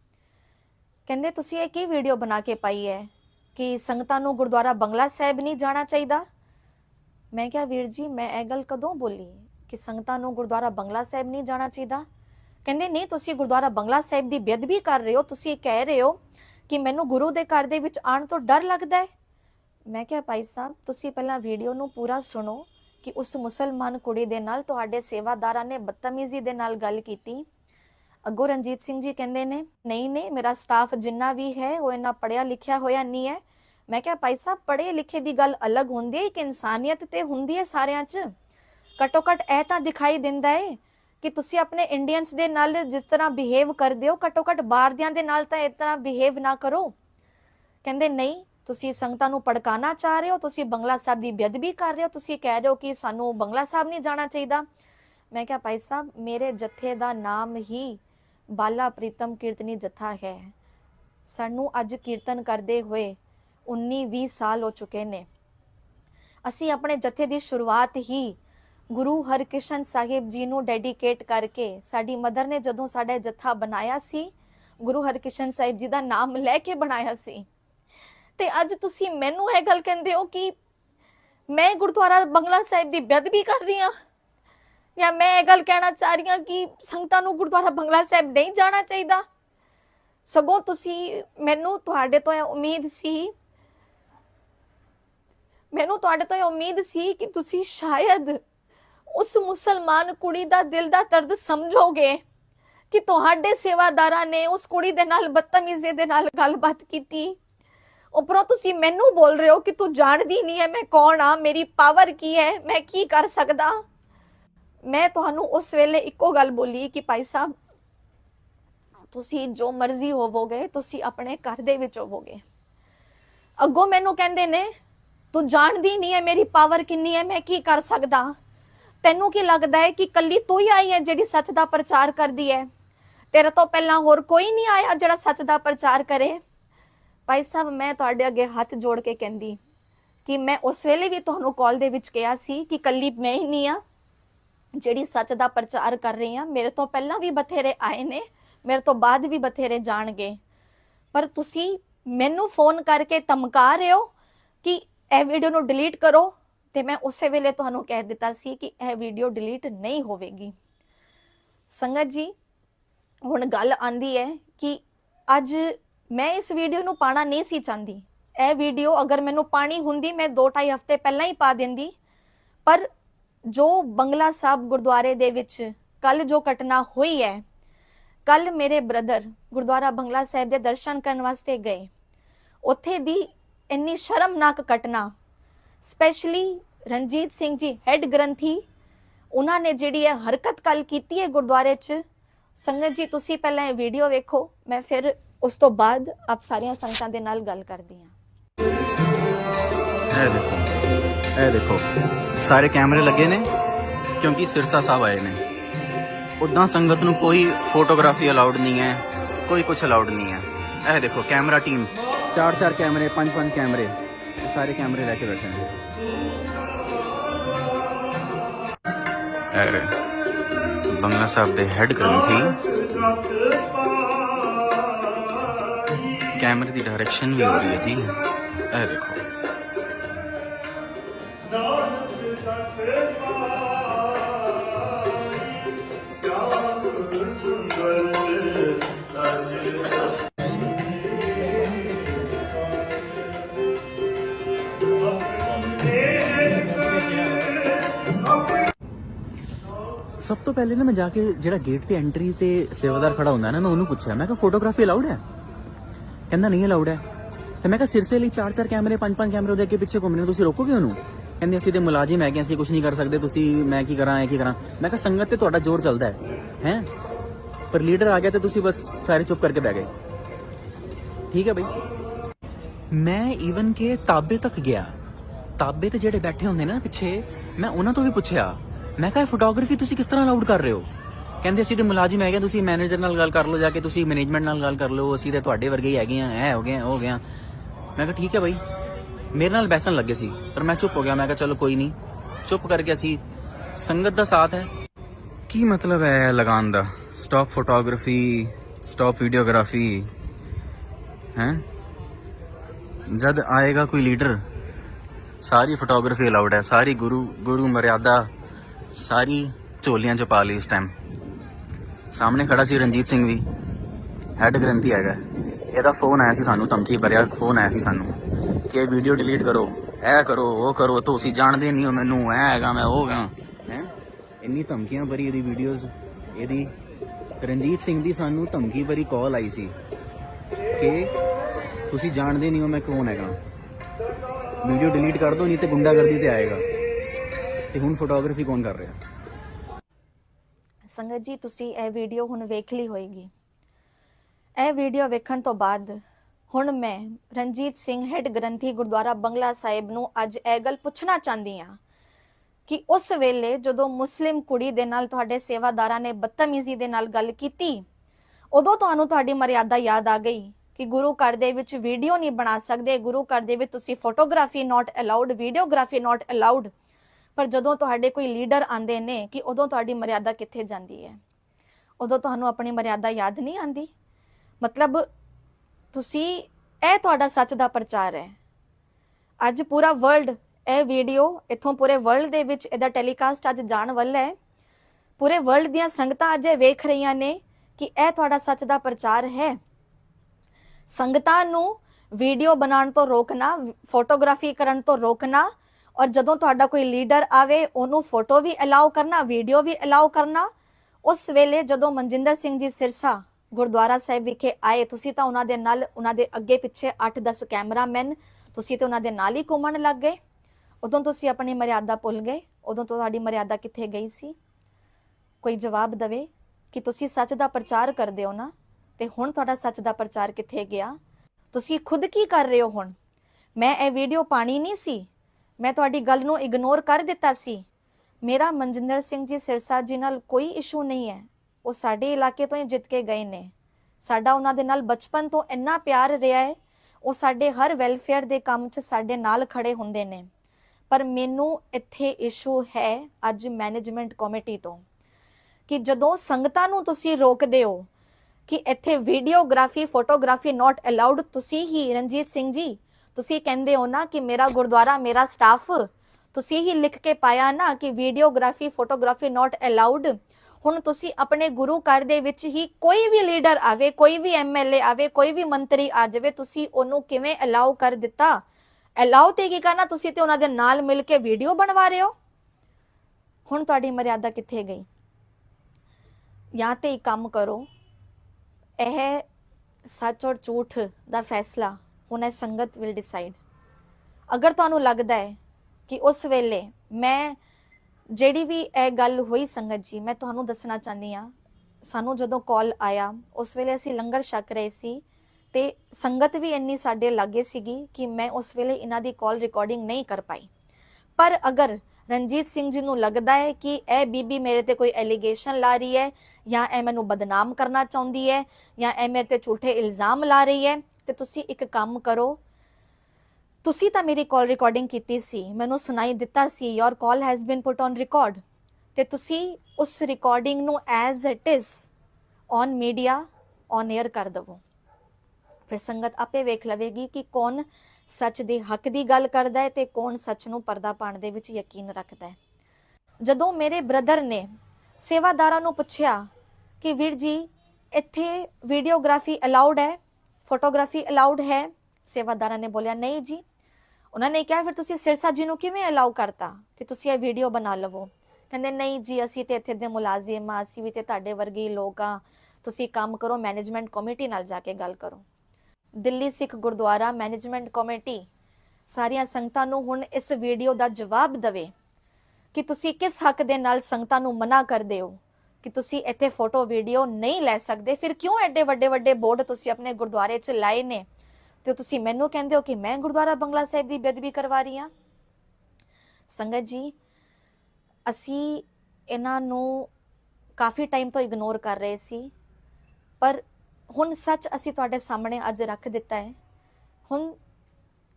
ਕਹਿੰਦੇ, ਤੁਸੀਂ ਇਹ ਕੀ ਵੀਡੀਓ ਬਣਾ ਕੇ ਪਾਈ ਹੈ ਕਿ ਸੰਗਤਾਂ ਨੂੰ ਗੁਰਦੁਆਰਾ ਬੰਗਲਾ ਸਾਹਿਬ ਨਹੀਂ ਜਾਣਾ ਚਾਹੀਦਾ? ਮੈਂ ਕਿਹਾ, ਵੀਰ ਜੀ, ਮੈਂ ਇਹ ਗੱਲ ਕਦੋਂ ਬੋਲੀ ਕਿ ਸੰਗਤਾਂ ਨੂੰ ਗੁਰਦੁਆਰਾ ਬੰਗਲਾ ਸਾਹਿਬ ਨਹੀਂ ਜਾਣਾ ਚਾਹੀਦਾ? ਕਹਿੰਦੇ, ਨਹੀਂ, ਤੁਸੀਂ ਗੁਰਦੁਆਰਾ ਬੰਗਲਾ ਸਾਹਿਬ ਦੀ ਬੇਅਦਬੀ ਕਰ ਰਹੇ ਹੋ। ਤੁਸੀਂ ਕਹਿ ਰਹੇ ਹੋ ਕਿ ਮੈਨੂੰ ਗੁਰੂ ਦੇ ਘਰ ਦੇ ਵਿੱਚ ਆਉਣ ਤੋਂ ਡਰ ਲੱਗਦਾ ਹੈ? ਮੈਂ ਕਿਹਾ, ਭਾਈ ਸਾਹਿਬ, ਤੁਸੀਂ ਪਹਿਲਾਂ ਵੀਡੀਓ ਨੂੰ ਪੂਰਾ ਸੁਣੋ ਕਿ ਉਸ ਮੁਸਲਮਾਨ ਕੁੜੀ ਦੇ ਨਾਲ ਤੁਹਾਡੇ ਸੇਵਾਦਾਰਾਂ ਨੇ ਬਦਤਮੀਜ਼ੀ ਦੇ ਨਾਲ ਗੱਲ ਕੀਤੀ। ਅੱਗੋਂ ਰਣਜੀਤ ਸਿੰਘ ਜੀ ਕਹਿੰਦੇ ਨੇ, ਨਹੀਂ ਨਹੀਂ, ਮੇਰਾ ਸਟਾਫ ਜਿੰਨਾ ਵੀ ਹੈ, ਉਹ ਇੰਨਾ ਪੜਿਆ ਲਿਖਿਆ ਹੋਇਆ ਨਹੀਂ ਹੈ। ਮੈਂ ਕਿਹਾ, ਭਾਈ ਸਾਹਿਬ, ਪੜ੍ਹੇ ਲਿਖੇ ਦੀ ਗੱਲ ਅਲੱਗ ਹੁੰਦੀ ਹੈ, ਇੱਕ ਇਨਸਾਨੀਅਤ ਤੇ ਹੁੰਦੀ ਹੈ ਸਾਰਿਆਂ 'ਚ। ਘੱਟੋ ਘੱਟ ਇਹ ਤਾਂ ਦਿਖਾਈ ਦਿੰਦਾ ਹੈ ਕਿ ਤੁਸੀਂ ਆਪਣੇ ਇੰਡੀਅਨਸ ਦੇ ਨਾਲ ਜਿਸ ਤਰ੍ਹਾਂ ਬਿਹੇਵ ਕਰਦੇ ਹੋ, ਘੱਟੋ ਘੱਟ ਬਾਹਰ ਦੇ ਨਾਲ ਤਾਂ ਇਸ ਤਰ੍ਹਾਂ ਬਿਹੇਵ ਨਾ ਕਰੋ। ਕਹਿੰਦੇ, ਨਹੀਂ, ਤੁਸੀਂ ਸੰਗਤਾਂ ਨੂੰ ਪੜਕਾਣਾ ਚਾਹ ਰਹੇ ਹੋ, ਤੁਸੀਂ ਬੰਗਲਾ ਸਾਹਿਬ ਦੀ ਬੇਅਦਬੀ ਕਰ ਰਹੇ ਹੋ, ਤੁਸੀਂ ਕਹਿ ਰਹੇ ਹੋ ਕਿ ਸਾਨੂੰ ਬੰਗਲਾ ਸਾਹਿਬ ਨਹੀਂ ਜਾਣਾ ਚਾਹੀਦਾ। ਮੈਂ ਕਿਹਾ, ਭਾਈ ਸਾਹਿਬ, ਮੇਰੇ ਜਥੇ ਦਾ ਨਾਮ ਹੀ ਬਾਲਾ ਪ੍ਰੀਤਮ ਕੀਰਤਨੀ ਜਥਾ ਹੈ। ਸਾਨੂੰ ਅੱਜ ਕੀਰਤਨ ਕਰਦੇ ਹੋਏ 19 20 ਸਾਲ ਹੋ ਚੁੱਕੇ ਨੇ। ਅਸੀਂ ਆਪਣੇ ਜਥੇ ਦੀ ਸ਼ੁਰੂਆਤ ਹੀ ਗੁਰੂ ਹਰਕ੍ਰਿਸ਼ਨ ਸਾਹਿਬ ਜੀ ਨੂੰ ਡੈਡੀਕੇਟ ਕਰਕੇ ਸਾਡੀ ਮਦਰ ਨੇ ਜਦੋਂ ਸਾਡਾ ਜਥਾ ਬਣਾਇਆ ਸੀ, ਗੁਰੂ ਹਰਕ੍ਰਿਸ਼ਨ ਸਾਹਿਬ ਜੀ ਦਾ ਨਾਮ ਲੈ ਕੇ ਬਣਾਇਆ ਸੀ। ਤੇ ਅੱਜ ਤੁਸੀਂ ਮੈਨੂੰ ਇਹ ਗੱਲ ਕਹਿੰਦੇ ਹੋ ਕਿ ਮੈਂ ਗੁਰਦੁਆਰਾ ਬੰਗਲਾ ਸਾਹਿਬ ਦੀ ਬੇਅਦਬੀ ਕਰ ਰਹੀ ਹਾਂ ਜਾਂ ਮੈਂ ਇਹ ਗੱਲ ਕਹਿਣਾ ਚਾਹ ਰਹੀ ਹਾਂ ਕਿ ਸੰਗਤਾਂ ਨੂੰ ਗੁਰਦੁਆਰਾ ਬੰਗਲਾ ਸਾਹਿਬ ਨਹੀਂ ਜਾਣਾ ਚਾਹੀਦਾ? ਸਗੋਂ ਤੁਸੀਂ ਮੈਨੂੰ ਤੁਹਾਡੇ ਤੋਂ ਇਹ ਉਮੀਦ ਸੀ ਮੈਨੂੰ ਤੁਹਾਡੇ ਤੋਂ ਇਹ ਉਮੀਦ ਸੀ ਕਿ ਤੁਸੀਂ ਸ਼ਾਇਦ ਉਸ ਮੁਸਲਮਾਨ ਕੁੜੀ ਦਾ ਦਿਲ ਦਾ ਦਰਦ ਸਮਝੋਗੇ ਕਿ ਤੁਹਾਡੇ ਸੇਵਾਦਾਰਾਂ ਨੇ ਉਸ ਕੁੜੀ ਦੇ ਨਾਲ ਬਦਤਮੀਜ਼ੀ ਦੇ ਨਾਲ ਗੱਲਬਾਤ ਕੀਤੀ। ਉਪਰੋਂ ਤੁਸੀਂ ਮੈਨੂੰ ਬੋਲ ਰਹੇ ਹੋ ਕਿ ਤੂੰ ਜਾਣਦੀ ਨਹੀਂ ਹੈ ਮੈਂ ਕੌਣ ਆ, ਮੇਰੀ ਪਾਵਰ ਕੀ ਹੈ, ਮੈਂ ਕੀ ਕਰ ਸਕਦਾ? ਮੈਂ ਤੁਹਾਨੂੰ ਉਸ ਵੇਲੇ ਇੱਕੋ ਗੱਲ ਬੋਲੀ ਕਿ ਭਾਈ ਸਾਹਿਬ, ਤੁਸੀਂ ਜੋ ਮਰਜ਼ੀ ਹੋਵੋਗੇ, ਤੁਸੀਂ ਆਪਣੇ ਘਰ ਦੇ ਵਿੱਚ ਹੋਵੋਗੇ। ਅੱਗੋਂ ਮੈਨੂੰ ਕਹਿੰਦੇ ਨੇ ਤੂੰ ਜਾਣਦੀ ਨਹੀਂ ਹੈ ਮੇਰੀ ਪਾਵਰ ਕਿੰਨੀ ਹੈ, ਮੈਂ ਕੀ ਕਰ ਸਕਦਾ? ਤੈਨੂੰ ਕੀ ਲੱਗਦਾ ਹੈ ਕਿ ਕੱਲੀ ਤੂੰ ਹੀ ਆਈ ਹੈ ਜਿਹੜੀ ਸੱਚ ਦਾ ਪ੍ਰਚਾਰ ਕਰਦੀ ਹੈ? ਤੇਰੇ ਤੋਂ ਪਹਿਲਾਂ ਹੋਰ ਕੋਈ ਨਹੀਂ ਆਇਆ ਜਿਹੜਾ ਸੱਚ ਦਾ ਪ੍ਰਚਾਰ ਕਰੇ? ਭਾਈ ਸਾਹਿਬ, ਮੈਂ ਤੁਹਾਡੇ ਅੱਗੇ ਹੱਥ ਜੋੜ ਕੇ ਕਹਿੰਦੀ ਕਿ ਮੈਂ ਉਸ ਵੇਲੇ ਵੀ ਤੁਹਾਨੂੰ ਕਾਲ ਦੇ ਵਿੱਚ ਕਿਹਾ ਸੀ ਕਿ ਕੱਲੀ ਮੈਂ ਹੀ ਨਹੀਂ ਆ ਜਿਹੜੀ ਸੱਚ ਦਾ ਪ੍ਰਚਾਰ ਕਰ ਰਹੀ ਆ ਮੇਰੇ ਤੋਂ ਪਹਿਲਾਂ ਵੀ ਬਥੇਰੇ ਆਏ ਨੇ, ਮੇਰੇ ਤੋਂ ਬਾਅਦ ਵੀ ਬਥੇਰੇ ਜਾਣਗੇ। ਪਰ ਤੁਸੀਂ ਮੈਨੂੰ ਫੋਨ ਕਰਕੇ ਧਮਕਾ ਰਹੇ ਹੋ ਕਿ ਇਹ ਵੀਡੀਓ ਨੂੰ ਡਿਲੀਟ ਕਰੋ ਤੇ ਮੈਂ ਉਸੇ ਵੇਲੇ ਤੁਹਾਨੂੰ ਕਹਿ ਦਿੱਤਾ ਸੀ ਕਿ ਇਹ ਵੀਡੀਓ ਡਿਲੀਟ ਨਹੀਂ ਹੋਵੇਗੀ। ਸੰਗਤ ਜੀ, ਹੁਣ ਗੱਲ ਆਂਦੀ ਹੈ ਕਿ ਅੱਜ ਮੈਂ ਇਸ ਵੀਡੀਓ ਨੂੰ ਪਾਣਾ ਨਹੀਂ ਸੀ ਚਾਹੁੰਦੀ। ਇਹ ਵੀਡੀਓ ਅਗਰ ਮੈਨੂੰ ਪਾਣੀ ਹੁੰਦੀ, ਮੈਂ 2-2.5 ਹਫ਼ਤੇ ਪਹਿਲਾਂ ਹੀ ਪਾ ਦਿੰਦੀ। ਪਰ ਜੋ ਬੰਗਲਾ ਸਾਹਿਬ ਗੁਰਦੁਆਰੇ ਦੇ ਵਿੱਚ ਕੱਲ ਜੋ ਘਟਨਾ ਹੋਈ ਹੈ, ਕੱਲ ਮੇਰੇ ਬ੍ਰਦਰ ਗੁਰਦੁਆਰਾ ਬੰਗਲਾ ਸਾਹਿਬ ਦੇ ਦਰਸ਼ਨ ਕਰਨ ਵਾਸਤੇ ਗਏ। ਉੱਥੇ ਦੀ ਇੰਨੀ ਸ਼ਰਮਨਾਕ ਘਟਨਾ ਸਪੈਸ਼ਲੀ ਰਣਜੀਤ ਸਿੰਘ ਜੀ ਹੈੱਡ ਗ੍ਰੰਥੀ, ਉਹਨਾਂ ਨੇ ਜਿਹੜੀ ਇਹ ਹਰਕਤ ਕੱਲ ਕੀਤੀ ਹੈ ਗੁਰਦੁਆਰੇ 'ਚ। ਸੰਗਤ ਜੀ, ਤੁਸੀਂ ਪਹਿਲਾਂ ਇਹ ਵੀਡੀਓ ਵੇਖੋ, ਮੈਂ ਫਿਰ ਉਸ ਤੋਂ ਬਾਅਦ ਆਪ ਸਾਰੀਆਂ ਸੰਗਤਾਂ ਦੇ ਨਾਲ ਗੱਲ ਕਰਦੀ ਹਾਂ। ਇਹ ਦੇਖੋ ਇਹ ਦੇਖੋ, ਸਾਰੇ ਕੈਮਰੇ ਲੱਗੇ ਨੇ, ਕਿਉਂਕਿ ਸਿਰਸਾ ਸਾਹਿਬ ਆਏ ਨੇ। ਉਦਾਂ ਸੰਗਤ ਨੂੰ ਕੋਈ ਫੋਟੋਗ੍ਰਾਫੀ ਅਲਾਉਡ ਨਹੀਂ ਹੈ, ਕੋਈ ਕੁਝ ਅਲਾਉਡ ਨਹੀਂ ਹੈ। ਇਹ ਦੇਖੋ ਕੈਮਰਾ ਟੀਮ ਚਾਰ ਚਾਰ ਕੈਮਰੇ, ਪੰਜ ਪੰਜ ਕੈਮਰੇ ਸਾਰੇ ਕੈਮਰੇ ਲੈ ਕੇ ਬੈਠੇ ਨੇ। ਇਹ ਬੰਗਲਾ ਸਾਹਿਬ ਦੇ ਹੈੱਡ ਗ੍ਰੰਥੀ ਕੈਮਰੇ ਦੀ ਡਾਇਰੈਕਸ਼ਨ ਵੀ ਹੋ ਰਹੀ ਹੈ ਜੀ। ਇਹ ਦੇਖੋ। ਸਭ ਤੋਂ ਪਹਿਲੇ ਨਾ ਮੈਂ ਜਾ ਕੇ ਜਿਹੜਾ ਗੇਟ ਤੇ ਐਂਟਰੀ ਤੇ ਸੇਵਾਦਾਰ ਖੜਾ ਹੁੰਦਾ ਨਾ, ਮੈਂ ਉਹਨੂੰ ਪੁੱਛਿਆ, ਮੈਂ ਕਿਹਾ ਫੋਟੋਗ੍ਰਾਫੀ ਅਲਾਉਡ ਹੈ? ਕਹਿੰਦਾ, ਨਹੀਂ ਅਲਾਉਡ ਹੈ। ਤੇ ਮੈਂ ਕਿਹਾ, ਸਿਰਸੇ ਲਈ ਚਾਰ ਚਾਰ ਕੈਮਰੇ ਪੰਜ ਪੰਜ ਕੈਮਰੇ ਉਹਦੇ ਅੱਗੇ ਪਿੱਛੇ ਘੁੰਮਣੇ ਤੁਸੀਂ ਰੋਕੋਗੇ ਉਹਨੂੰ? ਕਹਿੰਦੇ, ਅਸੀਂ ਤੇ ਮੁਲਾਜ਼ਮ ਹੈਗੇ ਅਸੀਂ ਕੁਝ ਨਹੀਂ ਕਰ ਸਕਦੇ, ਤੁਸੀਂ, ਮੈਂ ਕੀ ਕਰਾਂ, ਇਹ ਕੀ ਕਰਾਂ? ਮੈਂ ਕਿਹਾ, ਸੰਗਤ ਤੇ ਤੁਹਾਡਾ ਜ਼ੋਰ ਚੱਲਦਾ ਹੈ ਹੈ? ਪਰ ਲੀਡਰ ਆ ਗਿਆ ਤੇ ਤੁਸੀਂ ਬਸ ਸਾਰੇ ਚੁੱਪ ਕਰਕੇ ਬਹਿ ਗਏ। ਠੀਕ ਹੈ ਬਈ। ਮੈਂ ਈਵਨ ਕਿ ਤਾਬੇ ਤੱਕ ਗਿਆ। ਤਾਬੇ ਤੇ ਜਿਹੜੇ ਬੈਠੇ ਹੁੰਦੇ ਨੇ ਨਾ ਪਿੱਛੇ, ਮੈਂ ਉਹਨਾਂ ਤੋਂ ਵੀ ਪੁੱਛਿਆ ਮੈਂ ਕਿਹਾ ਫੋਟੋਗ੍ਰਾਫੀ ਤੁਸੀਂ ਕਿਸ ਤਰ੍ਹਾਂ ਅਲਾਉਡ ਕਰ ਰਹੇ ਹੋ? ਕਹਿੰਦੇ, ਅਸੀਂ ਤੇ ਮੁਲਾਜ਼ਮ ਹੈਗੇ ਤੁਸੀਂ ਮੈਨੇਜਰ ਨਾਲ ਗੱਲ ਕਰ ਲਓ, ਜਾ ਕੇ ਤੁਸੀਂ ਮੈਨੇਜਮੈਂਟ ਨਾਲ ਗੱਲ ਕਰ ਲਓ, ਅਸੀਂ ਤੇ ਤੁਹਾਡੇ ਵਰਗੇ ਹੀ ਹੈਗੇ ਆ ਐ ਹੋ ਗਏ ਹੋ ਗਿਆ ਮੈਂ ਕਿਹਾ, ਠੀਕ ਹੈ ਬਾਈ। ਮੇਰੇ ਨਾਲ ਬੈਸਣ ਲੱਗੇ ਸੀ, ਪਰ ਮੈਂ ਚੁੱਪ ਹੋ ਗਿਆ, ਮੈਂ ਕਿਹਾ, ਚਲੋ ਕੋਈ ਨਹੀਂ। ਚੁੱਪ ਕਰਕੇ ਅਸੀਂ, ਸੰਗਤ ਦਾ ਸਾਥ ਹੈ। ਕੀ ਮਤਲਬ ਹੈ ਲਗਾਉਣ ਦਾ? ਸਟਾਪ ਫੋਟੋਗ੍ਰਾਫੀ ਸਟਾਪ ਵੀਡੀਓਗ੍ਰਾਫੀ ਹੈ? ਜਦ ਆਏਗਾ ਕੋਈ ਲੀਡਰ ਸਾਰੀ ਫੋਟੋਗ੍ਰਾਫੀ ਅਲਾਉਡ ਹੈ, ਸਾਰੀ ਗੁਰੂ ਗੁਰੂ ਮਰਿਆਦਾ ਸਾਰੀ ਝੋਲੀਆਂ ਚ ਪਾ ਲਈ ਇਸ ਟਾਈਮ ਸਾਹਮਣੇ ਖੜਾ ਸੀ ਰਣਜੀਤ ਸਿੰਘ ਵੀ। ਹੈੱਡ ਗ੍ਰੰਥੀ ਹੈਗਾ। ਇਹਦਾ ਫੋਨ ਆਇਆ ਸੀ ਸਾਨੂੰ, ਧਮਕੀ ਭਰਿਆ ਫੋਨ ਆਇਆ ਸੀ ਸਾਨੂੰ ਕਿ ਇਹ ਵੀਡੀਓ ਡਿਲੀਟ ਕਰੋ। ਇਹ ਕਰੋ, ਉਹ ਕਰੋ, ਤੁਸੀਂ ਜਾਣਦੇ ਨਹੀਂ ਹੋ ਮੈਨੂੰ ਐ ਹੈਗਾ, ਮੈਂ ਉਹ ਹੈਗਾ। ਹੈ? ਇੰਨੀ ਧਮਕੀਆਂ ਭਰੀ ਇਹਦੀ ਵੀਡੀਓਜ਼ ਇਹਦੀ ਰਣਜੀਤ ਸਿੰਘ ਦੀ ਸਾਨੂੰ ਧਮਕੀ ਭਰੀ ਕਾਲ ਆਈ ਸੀ ਕਿ ਤੁਸੀਂ ਜਾਣਦੇ ਨਹੀਂ ਹੋ ਮੈਂ ਕੌਣ ਹੈਗਾ। ਵੀਡੀਓ ਡਿਲੀਟ ਕਰ ਦਿਓ, ਨਹੀਂ ਤੇ ਗੁੰਡਾਗਰਦੀ ਤੇ ਆਏਗਾ। ਤੇ ਹੁਣ ਫੋਟੋਗ੍ਰਾਫੀ ਕੌਣ ਕਰ ਰਿਹਾ? ਸੰਗਤ ਜੀ, ਤੁਸੀਂ ਇਹ ਵੀਡੀਓ ਹੁਣ ਵੇਖ ਲਈ ਹੋਏਗੀ। ਇਹ ਵੀਡੀਓ ਵੇਖਣ ਤੋਂ ਬਾਅਦ ਹੁਣ ਮੈਂ ਰਣਜੀਤ ਸਿੰਘ ਹੈੱਡ ਗ੍ਰੰਥੀ ਗੁਰਦੁਆਰਾ ਬੰਗਲਾ ਸਾਹਿਬ ਨੂੰ ਅੱਜ ਇਹ ਗੱਲ ਪੁੱਛਣਾ ਚਾਹੁੰਦੀ ਹਾਂ ਕਿ ਉਸ ਵੇਲੇ ਜਦੋਂ ਮੁਸਲਿਮ ਕੁੜੀ ਦੇ ਨਾਲ ਤੁਹਾਡੇ ਸੇਵਾਦਾਰਾਂ ਨੇ ਬਦਤਮੀਜ਼ੀ ਦੇ ਨਾਲ ਗੱਲ ਕੀਤੀ, ਉਦੋਂ ਤੁਹਾਨੂੰ ਤੁਹਾਡੀ ਮਰਿਆਦਾ ਯਾਦ ਆ ਗਈ ਕਿ ਗੁਰੂ ਘਰ ਦੇ ਵਿੱਚ ਵੀਡੀਓ ਨਹੀਂ ਬਣਾ ਸਕਦੇ, ਗੁਰੂ ਘਰ ਦੇ ਵਿੱਚ ਤੁਸੀਂ photography not allowed videography not allowed ਪਰ ਜਦੋਂ ਤੁਹਾਡੇ ਕੋਈ ਲੀਡਰ ਆਂਦੇ ਨੇ ਕਿ ਉਦੋਂ ਤੁਹਾਡੀ ਮਰਿਆਦਾ ਕਿੱਥੇ ਜਾਂਦੀ ਹੈ? ਉਦੋਂ ਤੁਹਾਨੂੰ ਆਪਣੀ ਮਰਿਆਦਾ ਯਾਦ ਨਹੀਂ ਆਂਦੀ ਮਤਲਬ ਤੁਸੀਂ, ਇਹ ਤੁਹਾਡਾ ਸੱਚ ਦਾ ਪ੍ਰਚਾਰ ਹੈ। ਅੱਜ ਪੂਰਾ ਵਰਲਡ ਇਹ ਵੀਡੀਓ ਇਥੋਂ ਪੂਰੇ ਵਰਲਡ ਦੇ ਵਿੱਚ, ਇਹਦਾ ਟੈਲੀਕਾਸਟ ਅੱਜ ਜਾਣ ਵਾਲਾ ਹੈ। ਪੂਰੇ ਵਰਲਡ ਦੀਆਂ ਸੰਗਤਾਂ ਅੱਜ ਇਹ ਵੇਖ ਰਹੀਆਂ ਨੇ ਕਿ ਇਹ ਤੁਹਾਡਾ ਸੱਚ ਦਾ ਪ੍ਰਚਾਰ ਹੈ। ਸੰਗਤਾਂ ਨੂੰ ਵੀਡੀਓ ਬਣਾਉਣ ਤੋਂ ਰੋਕਣਾ ਫੋਟੋਗ੍ਰਾਫੀ ਕਰਨ ਤੋਂ ਰੋਕਣਾ ਔਰ ਜਦੋਂ ਤੁਹਾਡਾ ਕੋਈ ਲੀਡਰ ਆਵੇ, ਉਹਨੂੰ ਫੋਟੋ ਵੀ ਅਲਾਉ ਕਰਨਾ ਵੀਡੀਓ ਵੀ ਅਲਾਉ ਕਰਨਾ। ਉਸ ਵੇਲੇ ਜਦੋਂ ਮਨਜਿੰਦਰ ਸਿੰਘ ਜੀ ਸਿਰਸਾ ਗੁਰਦੁਆਰਾ ਸਾਹਿਬ ਵਿਖੇ ਆਏ, ਤੁਸੀਂ ਤਾਂ ਉਹਨਾਂ ਦੇ ਨਾਲ, ਉਹਨਾਂ ਦੇ ਅੱਗੇ ਪਿੱਛੇ 8-10 ਕੈਮਰਾਮੈਨ, ਤੁਸੀਂ ਤੇ ਉਹਨਾਂ ਦੇ ਨਾਲ ਹੀ ਘੁੰਮਣ ਲੱਗ ਗਏ। ਉਦੋਂ ਤੁਸੀਂ ਆਪਣੀ ਮਰਿਆਦਾ ਭੁੱਲ ਗਏ, ਉਦੋਂ ਤੁਹਾਡੀ ਮਰਿਆਦਾ ਕਿੱਥੇ ਗਈ ਸੀ? ਕੋਈ ਜਵਾਬ ਦੇਵੇ ਕਿ ਤੁਸੀਂ ਸੱਚ ਦਾ ਪ੍ਰਚਾਰ ਕਰਦੇ ਹੋ ਨਾ? ਤੇ ਹੁਣ ਤੁਹਾਡਾ ਸੱਚ ਦਾ ਪ੍ਰਚਾਰ ਕਿੱਥੇ ਗਿਆ? ਤੁਸੀਂ ਖੁਦ ਕੀ ਕਰ ਰਹੇ ਹੋ ਹੁਣ? ਮੈਂ ਇਹ ਵੀਡੀਓ ਪਾਣੀ ਨਹੀਂ ਸੀ ਮੈਂ ਤੁਹਾਡੀ ਗੱਲ ਨੂੰ ਇਗਨੋਰ ਕਰ ਦਿੱਤਾ ਸੀ। ਮੇਰਾ ਮਨਜਿੰਦਰ ਸਿੰਘ ਜੀ ਸਿਰਸਾ ਜੀ ਨਾਲ ਕੋਈ ਇਸ਼ੂ ਨਹੀਂ ਹੈ। ਉਹ ਸਾਡੇ ਇਲਾਕੇ ਤੋਂ ਹੀ ਜਿੱਤ ਕੇ ਗਏ ਨੇ। ਸਾਡਾ ਉਹਨਾਂ ਦੇ ਨਾਲ ਬਚਪਨ ਤੋਂ ਇੰਨਾ ਪਿਆਰ ਰਿਹਾ ਹੈ। ਉਹ ਸਾਡੇ ਹਰ ਵੈਲਫੇਅਰ ਦੇ ਕੰਮ 'ਚ ਸਾਡੇ ਨਾਲ ਖੜੇ ਹੁੰਦੇ ਨੇ। ਪਰ ਮੈਨੂੰ ਇੱਥੇ ਇਸ਼ੂ ਹੈ ਅੱਜ ਮੈਨੇਜਮੈਂਟ ਕਮੇਟੀ ਤੋਂ। ਕਿ ਜਦੋਂ ਸੰਗਤਾਂ ਨੂੰ ਤੁਸੀਂ ਰੋਕਦੇ ਹੋ ਕਿ ਇੱਥੇ ਵੀਡੀਓਗ੍ਰਾਫੀ ਫੋਟੋਗ੍ਰਾਫੀ ਨਾਟ ਅਲਾਉਡ ਤੁਸੀਂ ਹੀ ਰਣਜੀਤ ਸਿੰਘ ਜੀ ਤੁਸੀਂ ਕਹਿੰਦੇ ਹੋ ਨਾ ਕਿ ਮੇਰਾ ਗੁਰਦੁਆਰਾ, ਮੇਰਾ ਸਟਾਫ ਤੁਸੀਂ ਹੀ ਲਿਖ ਕੇ ਪਾਇਆ ਨਾ ਕਿ ਵੀਡੀਓਗ੍ਰਾਫੀ ਫੋਟੋਗ੍ਰਾਫੀ ਨਾਟ ਅਲਾਉਡ ਹੁਣ ਤੁਸੀਂ ਆਪਣੇ ਗੁਰੂ ਘਰ ਦੇ ਵਿੱਚ ਹੀ ਕੋਈ ਵੀ ਲੀਡਰ ਆਵੇ, ਕੋਈ ਵੀ ਐਮਐਲਏ ਆਵੇ, ਕੋਈ ਵੀ ਮੰਤਰੀ ਆ ਜਾਵੇ, ਤੁਸੀਂ ਉਹਨੂੰ ਕਿਵੇਂ ਅਲਾਉ ਕਰ ਦਿੱਤਾ? ਅਲਾਉ ਤੇ ਕੀ ਕਰਨਾ? ਤੁਸੀਂ ਤੇ ਉਹਨਾਂ ਦੇ ਨਾਲ ਮਿਲ ਕੇ ਵੀਡੀਓ ਬਣਵਾ ਰਹੇ ਹੋ। ਹੁਣ ਤੁਹਾਡੀ ਮਰਿਆਦਾ ਕਿੱਥੇ ਗਈ? ਜਾਂ ਤੇ ਕੰਮ ਕਰੋ। ਇਹ ਸੱਚ ਔਰ ਝੂਠ ਦਾ ਫੈਸਲਾ ਹੁਣ ਇਹ ਸੰਗਤ ਵਿਲ ਡਿਸਾਈਡ ਅਗਰ ਤੁਹਾਨੂੰ ਲੱਗਦਾ ਹੈ ਕਿ ਉਸ ਵੇਲੇ ਮੈਂ ਜਿਹੜੀ ਵੀ ਇਹ ਗੱਲ ਹੋਈ ਸੰਗਤ ਜੀ, ਮੈਂ ਤੁਹਾਨੂੰ ਦੱਸਣਾ ਚਾਹੁੰਦੀ ਆ ਸਾਨੂੰ ਜਦੋਂ ਕਾਲ ਆਇਆ, ਉਸ ਵੇਲੇ ਅਸੀਂ ਲੰਗਰ ਛਕ ਰਹੇ ਸੀ ਤੇ ਸੰਗਤ ਵੀ ਇੰਨੀ ਸਾਡੇ ਲਾਗੇ ਸੀਗੀ ਕਿ ਮੈਂ ਉਸ ਵੇਲੇ ਇਹਨਾਂ ਦੀ ਕਾਲ ਰਿਕਾਰਡਿੰਗ ਨਹੀਂ ਕਰ ਪਾਈ। ਪਰ ਅਗਰ ਰਣਜੀਤ ਸਿੰਘ ਜੀ ਨੂੰ ਲੱਗਦਾ ਹੈ ਕਿ ਇਹ ਬੀਬੀ ਮੇਰੇ ਤੇ ਕੋਈ ਐਲੀਗੇਸ਼ਨ ਲਾ ਰਹੀ ਹੈ ਜਾਂ ਇਹ ਮੈਨੂੰ ਬਦਨਾਮ ਕਰਨਾ ਚਾਹੁੰਦੀ ਹੈ ਜਾਂ ਇਹ ਮੇਰੇ ਤੇ ਝੂਠੇ ਇਲਜ਼ਾਮ ਲਾ ਰਹੀ ਹੈ ਤੇ ਤੁਸੀਂ ਇੱਕ ਕੰਮ ਕਰੋ। ਤੁਸੀਂ ਤਾਂ ਮੇਰੀ ਕਾਲ ਰਿਕਾਰਡਿੰਗ ਕੀਤੀ ਸੀ। ਮੈਨੂੰ ਸੁਣਾਈ ਦਿੱਤਾ ਸੀ। Your call has been put on record ਤੇ ਤੁਸੀਂ ਉਸ ਰਿਕਾਰਡਿੰਗ ਨੂੰ as it is on media on air ਕਰ ਦਵੋ। ਫਿਰ ਸੰਗਤ ਆਪੇ ਵੇਖ ਲਵੇਗੀ ਕਿ ਕੌਣ ਸੱਚ ਦੇ ਹੱਕ ਦੀ ਗੱਲ ਕਰਦਾ ਹੈ ਤੇ ਕੌਣ ਸੱਚ ਨੂੰ ਪਰਦਾ ਪਾਉਣ ਦੇ ਵਿੱਚ ਯਕੀਨ ਰੱਖਦਾ ਹੈ। ਜਦੋਂ ਮੇਰੇ ਬ੍ਰਦਰ ਨੇ ਸੇਵਾਦਾਰਾਂ ਨੂੰ ਪੁੱਛਿਆ ਕਿ ਵੀਰ ਜੀ, ਇੱਥੇ ਵੀਡੀਓਗ੍ਰਾਫੀ ਅਲਾਉਡ ਹੈ? ਫੋਟੋਗ੍ਰਾਫੀ ਅਲਾਉਡ ਹੈ? ਸੇਵਾਦਾਰਾਂ ਨੇ ਬੋਲਿਆ, ਨਹੀਂ ਜੀ। ਉਹਨਾਂ ਨੇ ਕਿਹਾ, ਫਿਰ ਤੁਸੀਂ ਸਿਰਸਾ ਜੀ ਨੂੰ ਕਿਵੇਂ ਅਲਾਉ ਕਰਤਾ ਕਿ ਤੁਸੀਂ ਇਹ ਵੀਡੀਓ ਬਣਾ ਲਵੋ? ਕਹਿੰਦੇ, ਨਹੀਂ ਜੀ, ਅਸੀਂ ਤੇ ਇੱਥੇ ਦੇ ਮੁਲਾਜ਼ਮ ਆ, ਅਸੀਂ ਵੀ ਤੇ ਤੁਹਾਡੇ ਵਰਗੇ ਲੋਕ ਆ। ਤੁਸੀਂ ਕੰਮ ਕਰੋ, ਮੈਨੇਜਮੈਂਟ ਕਮੇਟੀ ਨਾਲ ਜਾ ਕੇ ਗੱਲ ਕਰੋ। ਦਿੱਲੀ ਸਿੱਖ ਗੁਰਦੁਆਰਾ ਮੈਨੇਜਮੈਂਟ ਕਮੇਟੀ ਸਾਰੀਆਂ ਸੰਗਤਾਂ ਨੂੰ ਹੁਣ ਇਸ ਵੀਡੀਓ ਦਾ ਜਵਾਬ ਦੇਵੇ ਕਿ ਤੁਸੀਂ ਕਿਸ ਹੱਕ ਦੇ ਨਾਲ ਸੰਗਤਾਂ ਨੂੰ ਮਨਾ ਕਰਦੇ ਹੋ? ਕਿ ਤੁਸੀਂ ਇੱਥੇ ਫੋਟੋ ਵੀਡੀਓ ਨਹੀਂ ਲੈ ਸਕਦੇ। ਫਿਰ ਕਿਉਂ ਐਡੇ ਵੱਡੇ ਵੱਡੇ ਬੋਰਡ ਤੁਸੀਂ ਆਪਣੇ ਗੁਰਦੁਆਰੇ 'ਚ ਲਾਏ ਨੇ? ਤੇ ਤੁਸੀਂ ਮੈਨੂੰ ਕਹਿੰਦੇ ਹੋ ਕਿ ਮੈਂ ਗੁਰਦੁਆਰਾ ਬੰਗਲਾ ਸਾਹਿਬ ਦੀ ਬੇਅਦਬੀ ਕਰਵਾ ਰਹੀ ਹਾਂ। ਸੰਗਤ ਜੀ, ਅਸੀਂ ਇਹਨਾਂ ਨੂੰ ਕਾਫੀ ਟਾਈਮ ਤੋਂ ਇਗਨੋਰ ਕਰ ਰਹੇ ਸੀ। ਪਰ ਹੁਣ ਸੱਚ ਅਸੀਂ ਤੁਹਾਡੇ ਸਾਹਮਣੇ ਅੱਜ ਰੱਖ ਦਿੱਤਾ ਹੈ। ਹੁਣ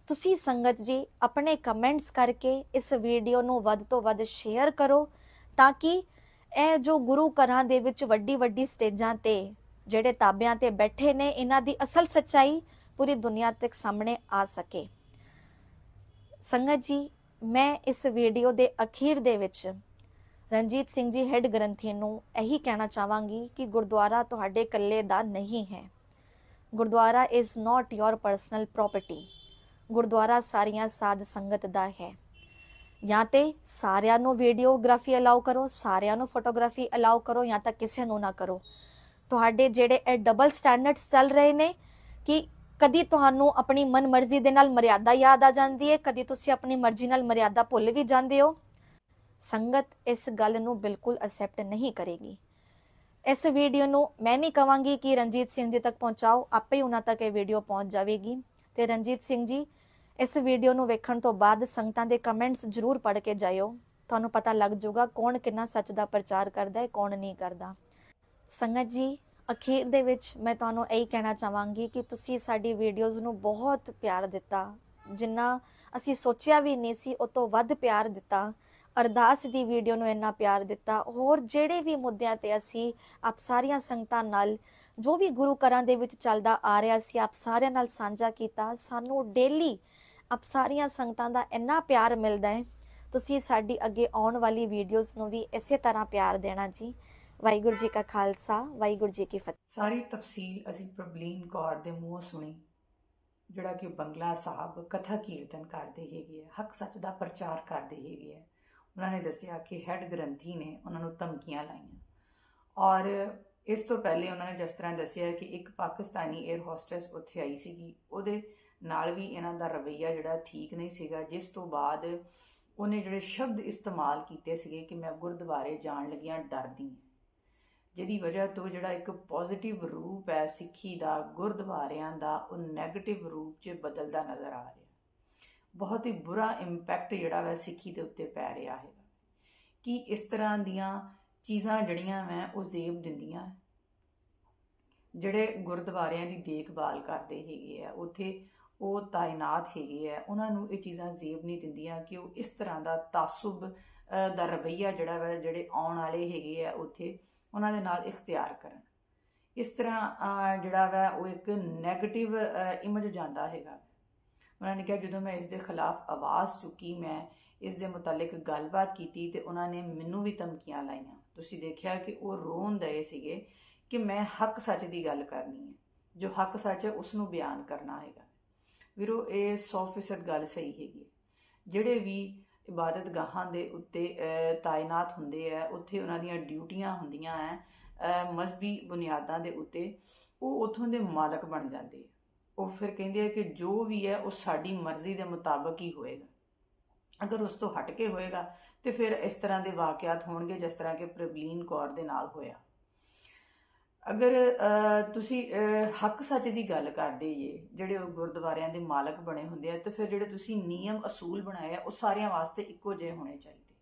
ਤੁਸੀਂ ਸੰਗਤ ਜੀ, ਆਪਣੇ ਕਮੈਂਟਸ ਕਰਕੇ ਇਸ ਵੀਡੀਓ ਨੂੰ ਵੱਧ ਤੋਂ ਵੱਧ ਸ਼ੇਅਰ ਕਰੋ, ਤਾਂ ਕਿ ਇਹ ਜੋ ਗੁਰੂ ਘਰਾਂ ਦੇ ਵਿੱਚ ਵੱਡੀ ਵੱਡੀ ਸਟੇਜਾਂ ਤੇ ਜਿਹੜੇ ਤਾਬਿਆਂ ਤੇ ਬੈਠੇ ਨੇ, ਇਹਨਾਂ ਦੀ ਅਸਲ ਸੱਚਾਈ ਪੂਰੀ ਦੁਨੀਆ ਤੱਕ ਸਾਹਮਣੇ ਆ ਸਕੇ। ਸੰਗਤ ਜੀ, ਮੈਂ ਇਸ ਵੀਡੀਓ ਦੇ ਅਖੀਰ ਦੇ ਵਿੱਚ ਰਣਜੀਤ ਸਿੰਘ ਜੀ ਹੈੱਡ ਗ੍ਰੰਥੀ ਨੂੰ ਇਹੀ ਕਹਿਣਾ ਚਾਹਾਂਗੀ ਕਿ ਗੁਰਦੁਆਰਾ ਤੁਹਾਡੇ ਇਕੱਲੇ ਦਾ ਨਹੀਂ ਹੈ। Gurdwara is not your personal property gurdwara ਸਾਰੀਆਂ ਸਾਧ ਸੰਗਤ ਦਾ ਹੈ। ਜਾਂ ਤੇ ਸਾਰਿਆਂ ਨੂੰ ਵੀਡੀਓਗ੍ਰਾਫੀ ਅਲਾਉ ਕਰੋ, ਸਾਰਿਆਂ ਨੂੰ ਫੋਟੋਗ੍ਰਾਫੀ ਅਲਾਉ ਕਰੋ ਜਾਂ ਤਾਂ ਕਿਸੇ ਨੂੰ ਨਾ ਕਰੋ। ਤੁਹਾਡੇ ਜਿਹੜੇ ਇਹ ਡਬਲ ਸਟੈਂਡਰਡਸ ਚੱਲ ਰਹੇ ਨੇ ਕਿ ਕਦੀ ਤੁਹਾਨੂੰ ਆਪਣੀ ਮਨਮਰਜ਼ੀ ਦੇ ਨਾਲ ਮਰਿਆਦਾ ਯਾਦ ਆ ਜਾਂਦੀ ਹੈ, ਕਦੀ ਤੁਸੀਂ ਆਪਣੀ ਮਰਜ਼ੀ ਨਾਲ ਮਰਿਆਦਾ ਭੁੱਲ ਵੀ ਜਾਂਦੇ ਹੋ। ਸੰਗਤ ਇਸ ਗੱਲ ਨੂੰ ਬਿਲਕੁਲ ਅਸੈਪਟ ਨਹੀਂ ਕਰੇਗੀ। ਇਸ ਵੀਡੀਓ ਨੂੰ ਮੈਂ ਨਹੀਂ ਕਵਾਂਗੀ ਕਿ ਰਣਜੀਤ ਸਿੰਘ ਜੀ ਤੱਕ ਪਹੁੰਚਾਓ, ਆਪੇ ਹੀ ਉਹਨਾਂ ਤੱਕ ਇਹ ਵੀਡੀਓ ਪਹੁੰਚ ਜਾਵੇਗੀ। ਤੇ ਰਣਜੀਤ ਸਿੰਘ ਜੀ ਇਸ ਵੀਡੀਓ ਨੂੰ ਵੇਖਣ ਤੋਂ ਬਾਅਦ ਸੰਗਤਾਂ ਦੇ ਕਮੈਂਟਸ ਜ਼ਰੂਰ ਪੜ੍ਹ ਕੇ ਜਾਇਓ। ਤੁਹਾਨੂੰ ਪਤਾ ਲੱਗ ਜਾਊਗਾ ਕੌਣ ਕਿੰਨਾ ਸੱਚ ਦਾ ਪ੍ਰਚਾਰ ਕਰਦਾ ਹੈ, ਕੌਣ ਨਹੀਂ ਕਰਦਾ। ਸੰਗਤ ਜੀ, ਅਖੀਰ ਦੇ ਵਿੱਚ ਮੈਂ ਤੁਹਾਨੂੰ ਇਹੀ ਕਹਿਣਾ ਚਾਹਾਂਗੀ ਕਿ ਤੁਸੀਂ ਸਾਡੀ ਵੀਡੀਓਜ਼ ਨੂੰ ਬਹੁਤ ਪਿਆਰ ਦਿੱਤਾ। ਜਿੰਨਾ ਅਸੀਂ ਸੋਚਿਆ ਵੀ ਨਹੀਂ ਸੀ, ਉਹ ਤੋਂ ਵੱਧ ਪਿਆਰ ਦਿੱਤਾ। ਅਰਦਾਸ ਦੀ ਵੀਡੀਓ ਨੂੰ ਇੰਨਾ ਪਿਆਰ ਦਿੱਤਾ। ਹੋਰ ਜਿਹੜੇ ਵੀ ਮੁੱਦਿਆਂ ਤੇ ਅਸੀਂ ਆਪ ਸਾਰੀਆਂ ਸੰਗਤਾਂ ਨਾਲ ਜੋ ਵੀ ਗੁਰੂ ਘਰਾਂ ਦੇ ਵਿੱਚ ਚੱਲਦਾ ਆ ਰਿਹਾ ਸੀ, ਆਪ ਸਾਰਿਆਂ ਨਾਲ ਸਾਂਝਾ ਕੀਤਾ। ਸਾਨੂੰ ਡੇਲੀ ਆਪ ਸਾਰੀਆਂ ਸੰਗਤਾਂ ਦਾ ਇੰਨਾ ਪਿਆਰ ਮਿਲਦਾ ਹੈ। ਤੁਸੀਂ ਸਾਡੀ ਅੱਗੇ ਆਉਣ ਵਾਲੀ ਵੀਡੀਓਜ਼ ਨੂੰ ਵੀ ਇਸੇ ਤਰ੍ਹਾਂ ਪਿਆਰ ਦੇਣਾ ਜੀ। ਵਾਹਿਗੁਰੂ ਜੀ ਕਾ ਖਾਲਸਾ, ਵਾਹਿਗੁਰੂ ਜੀ ਕੀ ਫਤਿਹ। ਸਾਰੀ ਤਫਸੀਲ ਅਸੀਂ ਪ੍ਰਬਲੀਨ ਕੌਰ ਦੇ ਮੂੰਹੋਂ ਸੁਣੀ, ਜਿਹੜਾ ਕਿ ਬੰਗਲਾ ਸਾਹਿਬ ਕਥਾ ਕੀਰਤਨ ਕਰਦੇ ਹੈਗੇ ਆ, ਹੱਕ ਸੱਚ ਦਾ ਪ੍ਰਚਾਰ ਕਰਦੇ ਹੈਗੇ ਆ। ਉਹਨਾਂ ਨੇ ਦੱਸਿਆ ਕਿ ਹੈੱਡ ਗ੍ਰੰਥੀ ਨੇ ਉਹਨਾਂ ਨੂੰ ਧਮਕੀਆਂ ਲਾਈਆਂ। ਔਰ ਇਸ ਤੋਂ ਪਹਿਲੇ ਉਹਨਾਂ ਨੇ ਜਿਸ ਤਰ੍ਹਾਂ ਦੱਸਿਆ ਕਿ ਇੱਕ ਪਾਕਿਸਤਾਨੀ 에ਅਰ ਹੋਸਟੈਸ ਉੱਥੇ ਆਈ ਸੀਗੀ, ਉਹਦੇ ਨਾਲ ਵੀ ਇਹਨਾਂ ਦਾ ਰਵੱਈਆ ਜਿਹੜਾ ਠੀਕ ਨਹੀਂ ਸੀਗਾ, ਜਿਸ ਤੋਂ ਬਾਅਦ ਉਹਨੇ ਜਿਹੜੇ ਸ਼ਬਦ ਇਸਤੇਮਾਲ ਕੀਤੇ ਸੀਗੇ ਕਿ ਮੈਂ ਗੁਰਦੁਆਰੇ ਜਾਣ ਲੱਗਿਆਂ ਡਰਦੀ ਹਾਂ। ਜਿਹਦੀ ਵਜ੍ਹਾ ਤੋਂ ਜਿਹੜਾ ਇੱਕ ਪੋਜ਼ਿਟਿਵ ਰੂਪ ਹੈ ਸਿੱਖੀ ਦਾ, ਗੁਰਦੁਆਰਿਆਂ ਦਾ, ਉਹ 네ਗੇਟਿਵ ਰੂਪ 'ਚ ਬਦਲਦਾ ਨਜ਼ਰ ਆ ਰਿਹਾ। ਬਹੁਤ ਹੀ ਬੁਰਾ ਇੰਪੈਕਟ ਜਿਹੜਾ ਵੈ ਸਿੱਖੀ ਦੇ ਉੱਤੇ ਪੈ ਰਿਹਾ ਹੈਗਾ। ਕਿ ਇਸ ਤਰ੍ਹਾਂ ਦੀਆਂ ਚੀਜ਼ਾਂ ਜਿਹੜੀਆਂ ਮੈਂ ਉਹ ਜ਼ੇਬ ਦਿੰਦੀਆਂ ਜਿਹੜੇ ਗੁਰਦੁਆਰਿਆਂ ਦੀ ਦੇਖਭਾਲ ਕਰਦੇ ਹੈਗੇ ਆ, ਉੱਥੇ ਉਹ ਤਾਇਨਾਤ ਹੈਗੇ ਆ, ਉਹਨਾਂ ਨੂੰ ਇਹ ਚੀਜ਼ਾਂ ਜ਼ੇਬ ਨਹੀਂ ਦਿੰਦੀਆਂ ਕਿ ਉਹ ਇਸ ਤਰ੍ਹਾਂ ਦਾ ਤਾਸੁਬ ਦਾ ਰਵੱਈਆ ਜਿਹੜਾ ਵਾ, ਜਿਹੜੇ ਆਉਣ ਵਾਲੇ ਹੈਗੇ ਆ ਉੱਥੇ, ਉਹਨਾਂ ਦੇ ਨਾਲ ਇਖਤਿਆਰ ਕਰਨ। ਇਸ ਤਰ੍ਹਾਂ ਜਿਹੜਾ ਵਾ, ਉਹ ਇੱਕ 네ਗੇਟਿਵ ਇਮੇਜ ਜਾਂਦਾ ਹੈਗਾ। ਉਹਨਾਂ ਨੇ ਕਿਹਾ, ਜਦੋਂ ਮੈਂ ਇਸ ਦੇ ਖਿਲਾਫ ਆਵਾਜ਼ ਚੁੱਕੀ, ਮੈਂ ਇਸ ਦੇ ਮੁਤਲਕ ਗੱਲਬਾਤ ਕੀਤੀ ਤੇ ਉਹਨਾਂ ਨੇ ਮੈਨੂੰ ਵੀ ਧਮਕੀਆਂ ਲਾਈਆਂ। ਤੁਸੀਂ ਦੇਖਿਆ ਕਿ ਉਹ ਰੋਣ ਦਏ ਸੀਗੇ ਕਿ ਮੈਂ ਹੱਕ ਸੱਚ ਦੀ ਗੱਲ ਕਰਨੀ ਹੈ, ਜੋ ਹੱਕ ਸੱਚ ਹੈ ਉਸ ਨੂੰ ਬਿਆਨ ਕਰਨਾ ਹੈਗਾ। ਵੀਰੋ, ਇਹ 100% ਗੱਲ ਸਹੀ ਹੈਗੀ ਹੈ। ਜਿਹੜੇ ਵੀ ਇਬਾਦਤ ਗਾਹਾਂ ਦੇ ਉੱਤੇ ਤਾਇਨਾਤ ਹੁੰਦੇ ਆ, ਉੱਥੇ ਉਹਨਾਂ ਦੀਆਂ ਡਿਊਟੀਆਂ ਹੁੰਦੀਆਂ ਹੈ ਮਜ਼ਬੀ ਬੁਨਿਆਦਾਂ ਦੇ ਉੱਤੇ, ਉਹ ਉਥੋਂ ਦੇ ਮਾਲਕ ਬਣ ਜਾਂਦੇ ਆ। ਉਹ ਫਿਰ ਕਹਿੰਦੇ ਆ ਕਿ ਜੋ ਵੀ ਹੈ ਉਹ ਸਾਡੀ ਮਰਜ਼ੀ ਦੇ ਮੁਤਾਬਕ ਹੀ ਹੋਏਗਾ। ਅਗਰ ਉਸ ਤੋਂ ਹਟ ਕੇ ਹੋਏਗਾ, ਤੇ ਫਿਰ ਇਸ ਤਰ੍ਹਾਂ ਦੇ ਵਾਕਿਆਤ ਹੋਣਗੇ ਜਿਸ ਤਰ੍ਹਾਂ ਕਿ ਪ੍ਰਵਲੀਨ ਕੌਰ ਦੇ ਨਾਲ ਹੋਇਆ। ਅਗਰ ਤੁਸੀਂ ਹੱਕ ਸੱਚ ਦੀ ਗੱਲ ਕਰਦੇ ਜੇ, ਜਿਹੜੇ ਉਹ ਗੁਰਦੁਆਰਿਆਂ ਦੇ ਮਾਲਕ ਬਣੇ ਹੁੰਦੇ ਆ, ਤੇ ਫਿਰ ਜਿਹੜੇ ਤੁਸੀਂ ਨਿਯਮ, ਅਸੂਲ ਬਣਾਏ ਆ, ਉਹ ਸਾਰਿਆਂ ਵਾਸਤੇ ਇੱਕੋ ਜਿਹੇ ਹੋਣੇ ਚਾਹੀਦੇ।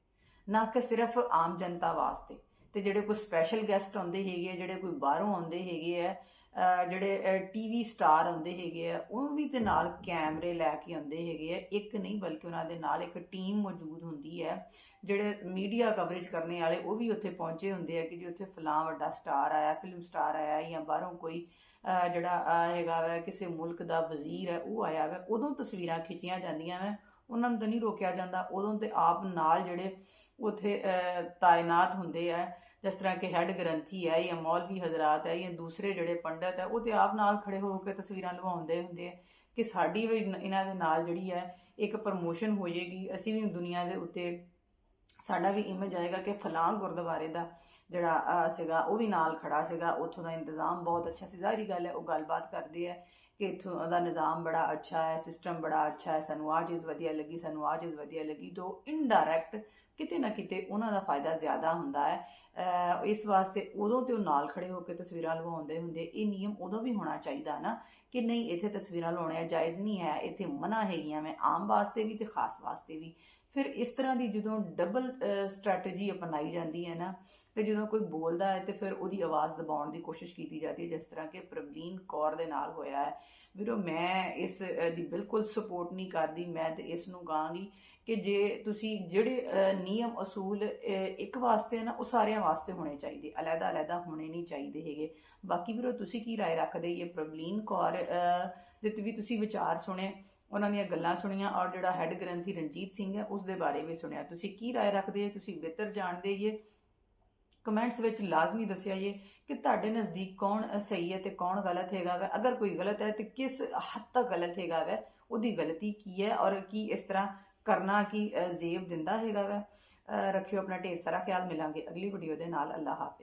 ਨਾ ਕਿ ਸਿਰਫ ਆਮ ਜਨਤਾ ਵਾਸਤੇ। ਤੇ ਜਿਹੜੇ ਕੋਈ ਸਪੈਸ਼ਲ ਗੈਸਟ ਆਉਂਦੇ ਹੈਗੇ ਆ, ਜਿਹੜੇ ਕੋਈ ਬਾਹਰੋਂ ਆਉਂਦੇ ਹੈਗੇ ਆ ਜਿਹੜੇ ਟੀਵੀ ਸਟਾਰ ਆਉਂਦੇ ਹੈਗੇ ਆ, ਉਹ ਵੀ ਤੇ ਨਾਲ ਕੈਮਰੇ ਲੈ ਕੇ ਆਉਂਦੇ ਹੈਗੇ ਆ। ਇੱਕ ਨਹੀਂ, ਬਲਕਿ ਉਹਨਾਂ ਦੇ ਨਾਲ ਇੱਕ ਟੀਮ ਮੌਜੂਦ ਹੁੰਦੀ ਹੈ, ਜਿਹੜੇ ਮੀਡੀਆ ਕਵਰੇਜ ਕਰਨੇ ਵਾਲੇ, ਉਹ ਵੀ ਉੱਥੇ ਪਹੁੰਚੇ ਹੁੰਦੇ ਆ ਕਿ ਜੀ ਉੱਥੇ ਫਲਾਂ ਵੱਡਾ ਸਟਾਰ ਆਇਆ ਫਿਲਮ ਸਟਾਰ ਆਇਆ ਜਾਂ ਬਾਹਰੋਂ ਕੋਈ ਜਿਹੜਾ ਹੈਗਾ ਵਾ, ਕਿਸੇ ਮੁਲਕ ਦਾ ਵਜ਼ੀਰ ਹੈ, ਉਹ ਆਇਆ ਵਾ, ਉਦੋਂ ਤਸਵੀਰਾਂ ਖਿੱਚੀਆਂ ਜਾਂਦੀਆਂ ਵਾ। ਉਹਨਾਂ ਨੂੰ ਤਾਂ ਨਹੀਂ ਰੋਕਿਆ ਜਾਂਦਾ। ਉਦੋਂ ਤੇ ਆਪ ਨਾਲ ਜਿਹੜੇ ਉੱਥੇ ਤਾਇਨਾਤ ਹੁੰਦੇ ਆ ਜਿਸ ਤਰ੍ਹਾਂ ਕਿ ਹੈੱਡ ਗ੍ਰੰਥੀ ਹੈ, ਜਾਂ ਮੌਲਵੀ ਹਜ਼ਰਤ ਹੈ, ਜਾਂ ਦੂਸਰੇ ਜਿਹੜੇ ਪੰਡਤ ਹੈ, ਉਹ ਤੇ ਆਪ ਨਾਲ ਖੜੇ ਹੋ ਕੇ ਤਸਵੀਰਾਂ ਲਵਾਉਂਦੇ ਹੁੰਦੇ ਆ ਕਿ ਸਾਡੀ ਵੀ ਇਹਨਾਂ ਦੇ ਨਾਲ ਜਿਹੜੀ ਹੈ, ਇੱਕ ਪ੍ਰਮੋਸ਼ਨ ਹੋ ਜਾਏਗੀ ਅਸੀਂ ਵੀ ਦੁਨੀਆ ਦੇ ਉੱਤੇ ਸਾਡਾ ਵੀ ਇਮੇਜ ਆਏਗਾ ਕਿ ਫਲਾਂ ਗੁਰਦੁਆਰੇ ਦਾ ਜਿਹੜਾ ਸੀਗਾ, ਉਹ ਵੀ ਨਾਲ ਖੜਾ ਸੀਗਾ। ਉੱਥੋਂ ਦਾ ਇੰਤਜ਼ਾਮ ਬਹੁਤ ਅੱਛਾ ਸੀ। ਜ਼ਾਹਰੀ ਗੱਲ ਹੈ, ਉਹ ਗੱਲਬਾਤ ਕਰਦੇ ਹੈ ਕਿ ਇੱਥੋਂ ਦਾ ਨਿਜ਼ਾਮ ਬੜਾ ਅੱਛਾ ਹੈ ਸਿਸਟਮ ਬੜਾ ਅੱਛਾ ਹੈ, ਸਾਨੂੰ ਆਹ ਚੀਜ਼ ਵਧੀਆ ਲੱਗੀ, ਸਾਨੂੰ ਆਹ ਚੀਜ਼ ਵਧੀਆ ਲੱਗੀ। ਤੋਂ ਇਨਡਾਇਰੈਕਟ ਕਿਤੇ ਨਾ ਕਿਤੇ ਉਹਨਾਂ ਦਾ ਫਾਇਦਾ ਜ਼ਿਆਦਾ ਹੁੰਦਾ ਹੈ। ਇਸ ਵਾਸਤੇ ਉਦੋਂ ਤੇ ਉਹ ਨਾਲ ਖੜੇ ਹੋ ਕੇ ਤਸਵੀਰਾਂ ਲਵਾਉਂਦੇ ਹੁੰਦੇ, ਇਹ ਨਿਯਮ ਉਦੋਂ ਵੀ ਹੋਣਾ ਚਾਹੀਦਾ ਨਾ ਕਿ ਨਹੀਂ, ਇੱਥੇ ਤਸਵੀਰਾਂ ਲਾਉਣੀਆਂ ਜਾਇਜ਼ ਨਹੀਂ ਹੈ, ਇੱਥੇ ਮਨਾ ਹੈਗੀਆਂ ਮੈਂ ਆਮ ਵਾਸਤੇ ਵੀ ਤੇ ਖਾਸ ਵਾਸਤੇ ਵੀ। ਫਿਰ ਇਸ ਤਰ੍ਹਾਂ ਦੀ ਜਦੋਂ ਡਬਲ ਸਟ੍ਰੈਟਜੀ ਅਪਣਾਈ ਜਾਂਦੀ ਹੈ ਨਾ ਤੇ ਜਦੋਂ ਕੋਈ ਬੋਲਦਾ ਹੈ ਤੇ ਫਿਰ ਉਹਦੀ ਆਵਾਜ਼ ਦਬਾਉਣ ਦੀ ਕੋਸ਼ਿਸ਼ ਕੀਤੀ ਜਾਂਦੀ ਹੈ ਜਿਸ ਤਰ੍ਹਾਂ ਕਿ ਪ੍ਰਵਲੀਨ ਕੌਰ ਦੇ ਨਾਲ ਹੋਇਆ ਹੈ ਵੀਰੋ ਮੈਂ ਇਸ ਅ, ਦੀ ਬਿਲਕੁਲ ਸਪੋਰਟ ਨਹੀਂ ਕਰਦੀ ਮੈਂ ਤੇ ਇਸ ਨੂੰ ਕਹਾਂਗੀ ਕਿ ਜੇ ਤੁਸੀਂ ਜਿਹੜੇ ਅ, ਨਿਯਮ ਅਸੂਲ ਅ, ਇੱਕ ਵਾਸਤੇ ਹੈ ਨਾ ਉਹ ਸਾਰਿਆਂ ਵਾਸਤੇ ਹੋਣੇ ਚਾਹੀਦੇ ਅਲੱਗਾ ਅਲੱਗਾ ਹੋਣੇ ਨਹੀਂ ਚਾਹੀਦੇ ਹੈਗੇ ਬਾਕੀ ਵੀਰੋ ਤੁਸੀਂ ਕੀ رائے ਰੱਖਦੇ ਇਹ ਪ੍ਰਵਲੀਨ ਕੌਰ ਅ, ਦੇ ਤੇ ਵੀ ਤੁਸੀਂ ਵਿਚਾਰ ਸੁਣੇ ਉਹਨਾਂ ਦੀਆਂ ਗੱਲਾਂ ਸੁਣੀਆਂ ਔਰ ਜਿਹੜਾ ਹੈੱਡ ਗ੍ਰੰਥੀ ਰਣਜੀਤ ਸਿੰਘ ਹੈ ਉਸ ਦੇ ਬਾਰੇ ਵੀ ਸੁਣਿਆ ਤੁਸੀਂ ਕੀ رائے ਰੱਖਦੇ ਜੇ ਤੁਸੀਂ ਬਿਹਤਰ ਜਾਣਦੇ ਜੇ ਕਮੈਂਟਸ ਵਿੱਚ ਲਾਜ਼ਮੀ ਦੱਸਿਆ ਜੇ ਕਿ ਤੁਹਾਡੇ ਨਜ਼ਦੀਕ ਕੌਣ ਸਹੀ ਹੈ ਤੇ ਕੌਣ ਗਲਤ ਹੈਗਾ ਵਾ। ਅਗਰ ਕੋਈ ਗਲਤ ਹੈ ਤੇ ਕਿਸ ਹੱਦ ਤੱਕ ਗਲਤ ਹੈਗਾ ਵਾ, ਉਹਦੀ ਗਲਤੀ ਕੀ ਹੈ ਔਰ ਕੀ ਇਸ ਤਰ੍ਹਾਂ ਕਰਨਾ, ਕੀ ਜ਼ੇਬ ਦਿੰਦਾ ਹੈਗਾ ਵਾ। ਰੱਖਿਓ ਆਪਣਾ ਢੇਰ ਸਾਰਾ ਖਿਆਲ, ਮਿਲਾਂਗੇ ਅਗਲੀ ਵੀਡੀਓ ਦੇ ਨਾਲ। ਅੱਲਾ ਹਾਫਿਜ਼।